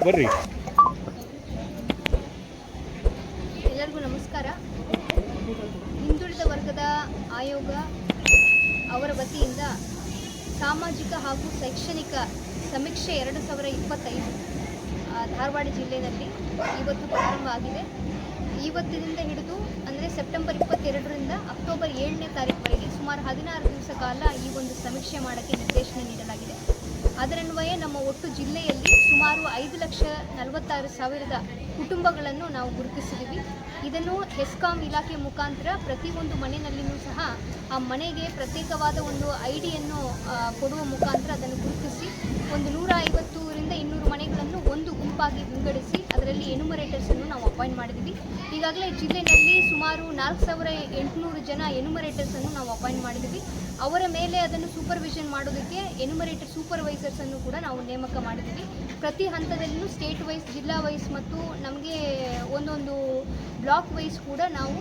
ಬರ್ರಿ. ಎಲ್ಲರಿಗೂ ನಮಸ್ಕಾರ. ಹಿಂದುಳಿದ ವರ್ಗದ ಆಯೋಗ ಅವರ ವತಿಯಿಂದ ಸಾಮಾಜಿಕ ಹಾಗೂ ಶೈಕ್ಷಣಿಕ ಸಮೀಕ್ಷೆ ಎರಡು ಸಾವಿರ ಇಪ್ಪತ್ತೈದು ಧಾರವಾಡ ಜಿಲ್ಲೆಯಲ್ಲಿ ಇವತ್ತು ಪ್ರಾರಂಭ ಆಗಿದೆ. ಇವತ್ತಿನಿಂದ ಹಿಡಿದು ಅಂದರೆ ಸೆಪ್ಟೆಂಬರ್ ಇಪ್ಪತ್ತೆರಡರಿಂದ ಅಕ್ಟೋಬರ್ ಏಳನೇ ತಾರೀಕುವರೆಗೆ ಸುಮಾರು ಹದಿನಾರು ದಿವಸ ಕಾಲ ಈ ಒಂದು ಸಮೀಕ್ಷೆ ಮಾಡೋಕ್ಕೆ ನಿರ್ದೇಶನ ನೀಡಲಾಗಿದೆ. ಅದರನ್ವಯ ನಮ್ಮ ಒಟ್ಟು ಜಿಲ್ಲೆಯಲ್ಲಿ ಸುಮಾರು ಐದು ಲಕ್ಷ ನಲವತ್ತಾರು ಸಾವಿರದ ಕುಟುಂಬಗಳನ್ನು ನಾವು ಗುರುತಿಸಿದ್ದೀವಿ. ಇದನ್ನು ಹೆಸ್ಕಾಂ ಇಲಾಖೆ ಮುಖಾಂತರ ಪ್ರತಿಯೊಂದು ಮನೆಯಲ್ಲಿಯೂ ಸಹ ಆ ಮನೆಗೆ ಪ್ರತ್ಯೇಕವಾದ ಒಂದು ಐ ಡಿಯನ್ನು ಕೊಡುವ ಮುಖಾಂತರ ಅದನ್ನು ಗುರುತಿಸಿ, ಒಂದು ನೂರ ಐವತ್ತರಿಂದ ಇನ್ನೂರು ಮನೆಗಳನ್ನು ಒಂದು ಗುಂಪಾಗಿ ವಿಂಗಡಿಸಿ, ಅದರಲ್ಲಿ ಎನುಮರೇಟರ್ಸನ್ನು ಅಪಾಯಿಂಟ್ ಮಾಡಿದ್ದೀವಿ. ಈಗಾಗಲೇ ಜಿಲ್ಲೆಯಲ್ಲಿ ಸುಮಾರು ನಾಲ್ಕು ಸಾವಿರ ಎಂಟುನೂರು ಜನ ಎನುಮರೇಟರ್ಸನ್ನು ನಾವು ಅಪಾಯಿಂಟ್ ಮಾಡಿದ್ದೀವಿ. ಅವರ ಮೇಲೆ ಅದನ್ನು ಸೂಪರ್ವಿಷನ್ ಮಾಡೋದಕ್ಕೆ ಎನುಮರೇಟರ್ ಸೂಪರ್ವೈಸರ್ಸನ್ನು ಕೂಡ ನಾವು ನೇಮಕ ಮಾಡಿದ್ದೀವಿ. ಪ್ರತಿ ಹಂತದಲ್ಲೂ ಸ್ಟೇಟ್ ವೈಸ್ ಜಿಲ್ಲಾ ವೈಸ್ ಮತ್ತು ನಮಗೆ ಒಂದೊಂದು ಬ್ಲಾಕ್ ವೈಸ್ ಕೂಡ ನಾವು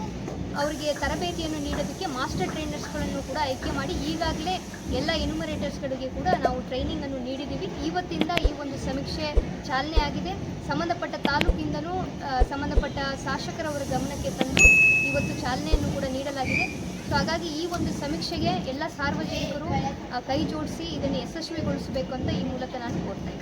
ಅವರಿಗೆ ತರಬೇತಿಯನ್ನು ನೀಡೋದಕ್ಕೆ ಮಾಸ್ಟರ್ ಟ್ರೈನರ್ಸ್ಗಳನ್ನು ಕೂಡ ಆಯ್ಕೆ ಮಾಡಿ ಈಗಾಗಲೇ ಎಲ್ಲ ಎನುಮರೇಟರ್ಸ್ಗಳಿಗೆ ಕೂಡ ನಾವು ಟ್ರೈನಿಂಗನ್ನು ನೀಡಿದ್ದೀವಿ. ಇವತ್ತಿಂದ ಸಮೀಕ್ಷೆ ಚಾಲನೆ ಆಗಿದೆ. ಸಂಬಂಧಪಟ್ಟ ತಾಲೂಕಿಂದಲೂ ಸಂಬಂಧಪಟ್ಟ ಶಾಸಕರವರ ಗಮನಕ್ಕೆ ತಂದು ಇವತ್ತು ಚಾಲನೆಯನ್ನು ಕೂಡ ನೀಡಲಾಗಿದೆ. ಸೊ ಹಾಗಾಗಿ ಈ ಒಂದು ಸಮೀಕ್ಷೆಗೆ ಎಲ್ಲ ಸಾರ್ವಜನಿಕರು ಕೈ ಜೋಡಿಸಿ ಇದನ್ನು ಯಶಸ್ವಿಗೊಳಿಸಬೇಕು ಅಂತ ಈ ಮೂಲಕ ನಾನು ಕೋರ್ತಾ